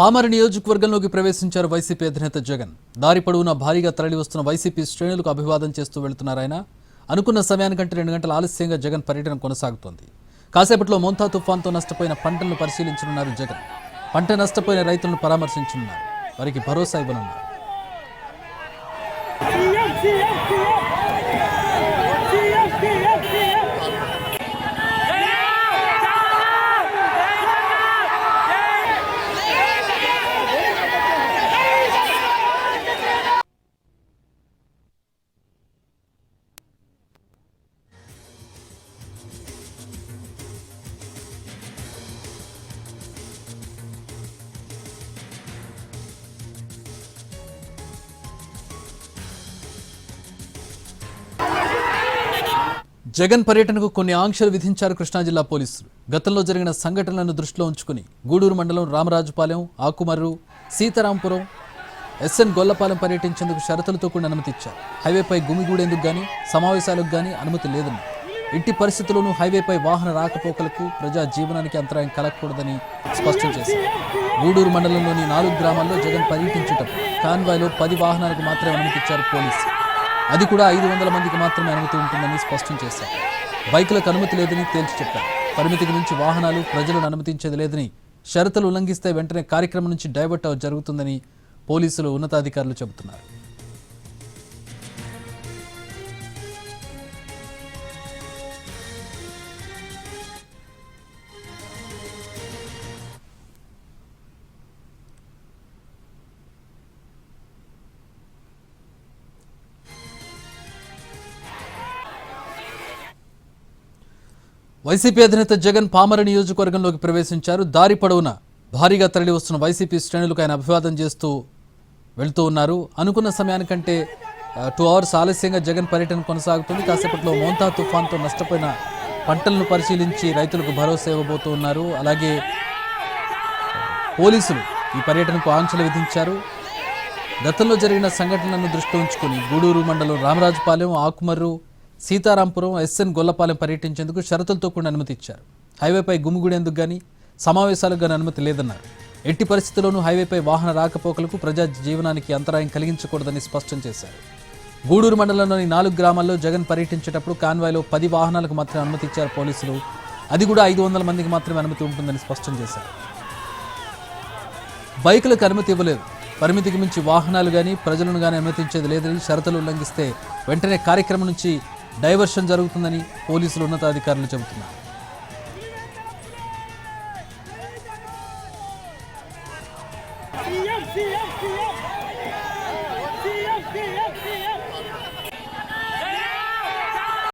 పామర నియోజకవర్గంలోకి ప్రవేశించారు వైసీపీ అధినేత జగన్. దారి పొడవునా భారీగా తరలి వస్తున్న వైసీపీ శ్రేణులకు అభివాదం చేస్తూ వెళుతున్నారు ఆయన. అనుకున్న సమయానికంటే రెండు గంటల ఆలస్యంగా జగన్ పర్యటన కొనసాగుతోంది. కాసేపట్లో మోంతా తుఫాన్తో నష్టపోయిన పంటలను పరిశీలించనున్నారు జగన్. పంట నష్టపోయిన రైతులను పరామర్శించనున్నారు. వారికి భరోసా ఇవ్వనున్నారు. జగన్ పర్యటనకు కొన్ని ఆంక్షలు విధించారు కృష్ణా జిల్లా పోలీసులు. గతంలో జరిగిన సంఘటనలను దృష్టిలో ఉంచుకుని గూడూరు మండలం రామరాజుపాలెం ఆకుమర్రు సీతారాంపురం ఎస్ఎన్ గొల్లపాలెం పర్యటించేందుకు షరతులతో కూడిన అనుమతి ఇచ్చారు. హైవేపై గుమిగూడేందుకు కానీ సమావేశాలకు కానీ అనుమతి లేదని. ఇంటి పరిస్థితుల్లోనూ హైవేపై వాహన రాకపోకలకు ప్రజా జీవనానికి అంతరాయం కలగకూడదని స్పష్టం చేశారు. గూడూరు మండలంలోని నాలుగు గ్రామాల్లో జగన్ పర్యటించేటప్పుడు కాన్వాయ్లో పది వాహనాలకు మాత్రమే అనుమతిచ్చారు పోలీసులు. అది కూడా ఐదు వందల మందికి మాత్రమే అనుమతి ఉంటుందని స్పష్టం చేశారు. బైకులకు అనుమతి లేదని తేల్చి చెప్పారు. పరిమితికి మించి వాహనాలు ప్రజలను అనుమతించేది లేదని షరతులు ఉల్లంఘిస్తే వెంటనే కార్యక్రమం నుంచి డైవర్ట్ అవ్వ జరుగుతుందని పోలీసులు ఉన్నతాధికారులు చెబుతున్నారు. వైసీపీ అధినేత జగన్ పామర నియోజకవర్గంలోకి ప్రవేశించారు. దారి పొడవున భారీగా తరలి వస్తున్న వైసీపీ శ్రేణులకు ఆయన అభివాదం చేస్తూ వెళ్తూ ఉన్నారు. అనుకున్న సమయానికంటే టూ అవర్స్ ఆలస్యంగా జగన్ పర్యటన కొనసాగుతుంది. కాసేపట్లో మోంతా తుఫాన్తో నష్టపోయిన పంటలను పరిశీలించి రైతులకు భరోసా ఇవ్వబోతూ ఉన్నారు. అలాగే పోలీసులు ఈ పర్యటనకు ఆంక్షలు విధించారు. గతంలో జరిగిన సంఘటనలను దృష్టి ఉంచుకుని గూడూరు మండలం రామరాజుపాలెం ఆకుమర్రు సీతారాంపురం ఎస్ఎన్ గొల్లపాలెం పర్యటించేందుకు షరతులతో కూడిన అనుమతి ఇచ్చారు. హైవేపై గుమిగూడేందుకు కానీ సమావేశాలకు కానీ అనుమతి లేదన్నారు. ఎట్టి పరిస్థితుల్లోనూ హైవేపై వాహన రాకపోకలకు ప్రజా జీవనానికి అంతరాయం కలిగించకూడదని స్పష్టం చేశారు. గూడూరు మండలంలోని నాలుగు గ్రామాల్లో జగన్ పర్యటించేటప్పుడు కాన్వాయ్లో పది వాహనాలకు మాత్రమే అనుమతి ఇచ్చారు పోలీసులు. అది కూడా ఐదు వందల మందికి మాత్రమే అనుమతి ఉంటుందని స్పష్టం చేశారు. బైకులకు అనుమతి ఇవ్వలేదు. పరిమితికి మించి వాహనాలు కానీ ప్రజలను కానీ అనుమతించేది లేదని షరతులు ఉల్లంఘిస్తే వెంటనే కార్యక్రమం నుంచి డైవర్షన్ జరుగుతుందని పోలీసులు ఉన్నతాధికారులు చెబుతున్నారు. CM CM CM. CM CM